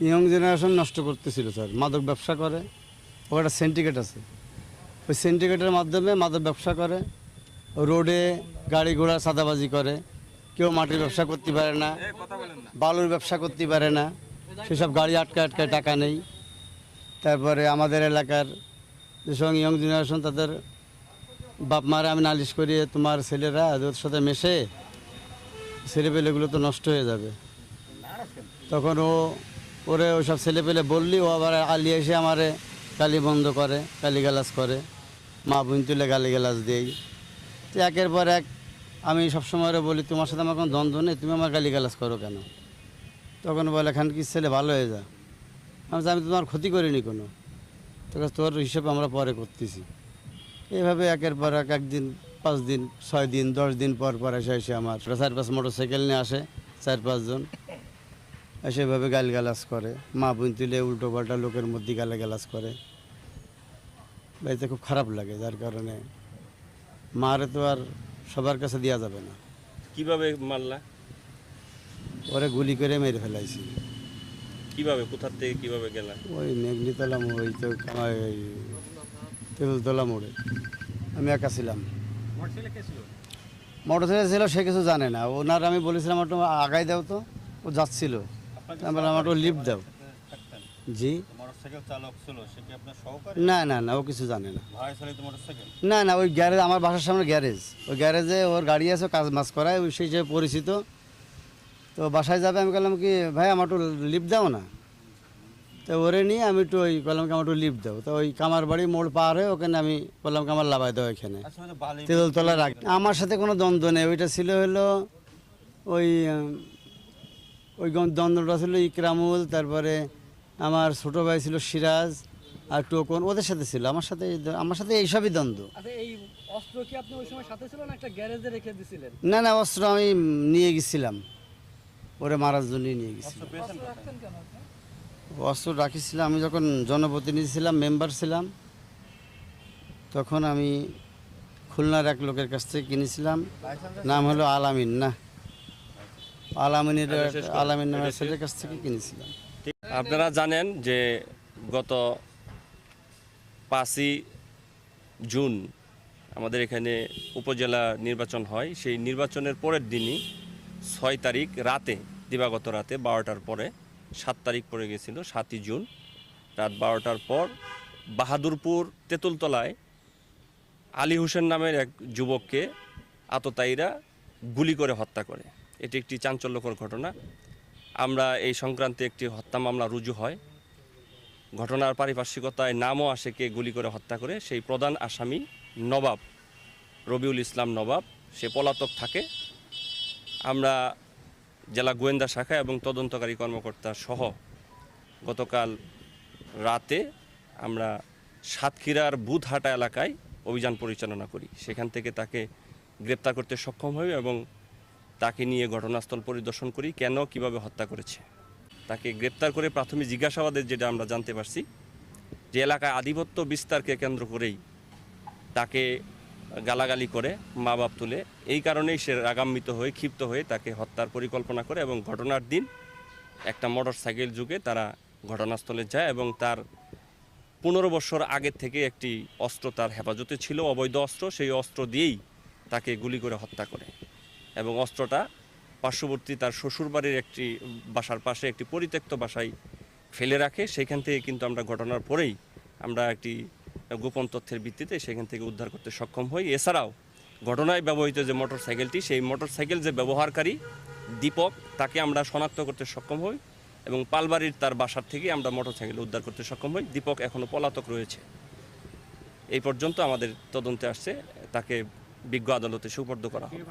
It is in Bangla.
ইয়ং জেনারেশন নষ্ট করতেছিল, স্যার। মাদক ব্যবসা করে। ও একটা সিন্ডিকেট আছে। ওই সিন্ডিকেটের মাধ্যমে মাদক ব্যবসা করে। রোডে গাড়ি ঘোড়া সাদাবাজি করে। কেউ মাটির ব্যবসা করতে পারে না। বালুর ব্যবসা করতে পারে না। সেসব গাড়ি আটকা আটকায় টাকা নেই। তারপরে আমাদের এলাকার যেসব ইয়ং জেনারেশন, তাদের বাপ মারা আমি নালিশ করি তোমার ছেলেরা ওদের সাথে মেশে ছেলেপেলেগুলো তো নষ্ট হয়ে যাবে। তখন ও ওরে ওইসব ছেলেপেলে বললি, ও আবার আলি এসে আমারে গালি বন্ধ করে, গালিগালাজ করে। মা বোন তুলে গালিগালাজ দেই তো একের পর এক আমি সবসময় বলি, তোমার সাথে আমার কোনো দ্বন্দ্ব নেই, তুমি আমার গালিগালাজ করো কেন? তখন বলে, খান কি ছেলে, ভালো হয়ে যা। আমি আমি তোমার ক্ষতি করিনি কোনো। তোকে তোর হিসেব আমরা পরে করতেছি। এইভাবে একের পর এক, একদিন, পাঁচ দিন, ছয় দিন, দশ দিন পর পর এসে এসে আমার চার পাঁচ মোটর সাইকেল নিয়ে আসে, চার পাঁচজন। এসে এভাবে গালগালাজ করে। মা বোন তুলে উল্টো পাল্টা লোকের মধ্যে গালাগালাজ করে। বাড়িতে খুব খারাপ লাগে যার কারণে মারে তো আর সবার কাছে দেওয়া যাবে না। কীভাবে মারলা? ওরে গুলি করে মেরে ফেলাইছি। কীভাবে? কোথার থেকে কীভাবে গেলা? ওই মেঘনিতলা মোড় ওই তো তেঁতুলতলা মোড়ে। আমি একা ছিলাম। মোটর সাইকেল ছিল সে কিছু জানে না। ওনার আমি বলেছিলাম একটু আগাই দাও তো। ও যাচ্ছিল। আমি বললাম একটু লিফট দাও। জি। না না না ও কিছু জানে না। না না ওই গ্যারেজ আমার বাসার সামনে গ্যারেজ ওই গ্যারেজে ওর গাড়ি আছে কাজ মাছ করায় ওই সেই হিসেবে পরিচিত। তো বাসায় যাবে আমি বললাম কি ভাই আমার একটু লিফট দাও না। তো ওরে নিয়ে আমি একটু ওই বললাম কি আমার একটু লিফট দাও। তো ওই কামার বাড়ি মোড় পার হয়ে ওখানে আমি বললাম কি আমার লাভাই দাও এখানে। আচ্ছা বালি তেঁতুলতলা রাখ আমার সাথে কোনো দ্বন্দ্ব নেই। ওইটা ছিল হলো ওই ওই গন- দ্বন্দ্বটা ছিল ইকরামুল তারপরে আমার ছোটো ভাই ছিল সিরাজ আর টোকন ওদের সাথে ছিল। আমার সাথে এই দ- আমার সাথে এইসবই দ্বন্দ্ব। আচ্ছা এই অস্ত্র কি আপনি ওই সময় সাথে ছিল না একটা গ্যারেজে রেখে দিছিলেন? না না অস্ত্র আমি নিয়ে গেছিলাম। ওরে মারার জন্যই নিয়ে গেছিলাম। অস্ত্র রাখিছিলাম আমি যখন জনপ্রতিনিধি ছিলাম মেম্বার ছিলাম তখন আমি খুলনার এক লোকের কাছ থেকে কিনেছিলাম। নাম হলো আলামিন না। আলামিনের। আলামিন নামের ছেলের কাছ থেকে কিনেছিলাম। আপনারা জানেন যে গত পাঁচই জুন আমাদের এখানে উপজেলা নির্বাচন হয়। সেই নির্বাচনের পরের দিনই ছয় তারিখ রাতে দিবাগত রাতে বারোটার পরে সাত তারিখ পড়ে গেছিল সাতই জুন। রাত বারোটার পর বাহাদুরপুর তেঁতুলতলায় আলী হোসেন নামের এক যুবককে আততায়ীরা গুলি করে হত্যা করে। এটি একটি চাঞ্চল্যকর ঘটনা। আমরা এই সংক্রান্তে একটি হত্যা মামলা রুজু হয়। ঘটনার পারিপার্শ্বিকতায় নামও আসে কে গুলি করে হত্যা করে। সেই প্রধান আসামি নবাব, রবিউল ইসলাম নবাব, সে পলাতক থাকে। আমরা জেলা গোয়েন্দা শাখা এবং তদন্তকারী কর্মকর্তা সহ গতকাল রাতে আমরা সাতক্ষীরার বুধহাটা এলাকায় অভিযান পরিচালনা করি। সেখান থেকে তাকে গ্রেপ্তার করতে সক্ষম হই এবং তাকে নিয়ে ঘটনাস্থল পরিদর্শন করি, কেন, কীভাবে হত্যা করেছে। তাকে গ্রেপ্তার করে প্রাথমিক জিজ্ঞাসাবাদের যেটা আমরা জানতে পারছি, যে এলাকায় আধিপত্য বিস্তারকে কেন্দ্র করেই তাকে গালাগালি করে মা বাপ তুলে। এই কারণেই সে রাগান্বিত হয়ে, ক্ষিপ্ত হয়ে তাকে হত্যার পরিকল্পনা করে এবং ঘটনার দিন একটা মোটর সাইকেল যুগে তারা ঘটনাস্থলে যায় এবং তার পনেরো বছর আগের থেকে একটি অস্ত্র তার হেফাজতে ছিল, অবৈধ অস্ত্র। সেই অস্ত্র দিয়েই তাকে গুলি করে হত্যা করে। এবং অস্ত্রটা পার্শ্ববর্তী তার শ্বশুরবাড়ির একটি বাসার পাশে একটি পরিত্যক্ত বাসায় ফেলে রাখে। সেখান থেকে কিন্তু আমরা ঘটনার পরেই আমরা একটি গোপন তথ্যের ভিত্তিতে সেখান থেকে উদ্ধার করতে সক্ষম হই। এছাড়াও ঘটনায় ব্যবহৃত যে মোটর সাইকেলটি সেই মোটর সাইকেল যে ব্যবহারকারী দীপক, তাকে আমরা শনাক্ত করতে সক্ষম হই এবং পালবাড়ির তার বাসার থেকে আমরা মোটর সাইকেল উদ্ধার করতে সক্ষম হই। দীপক এখনও পলাতক রয়েছে। এই পর্যন্ত আমাদের তদন্তে আসছে, তাকে বিজ্ঞ আদালতে সুপর্দ করা হবে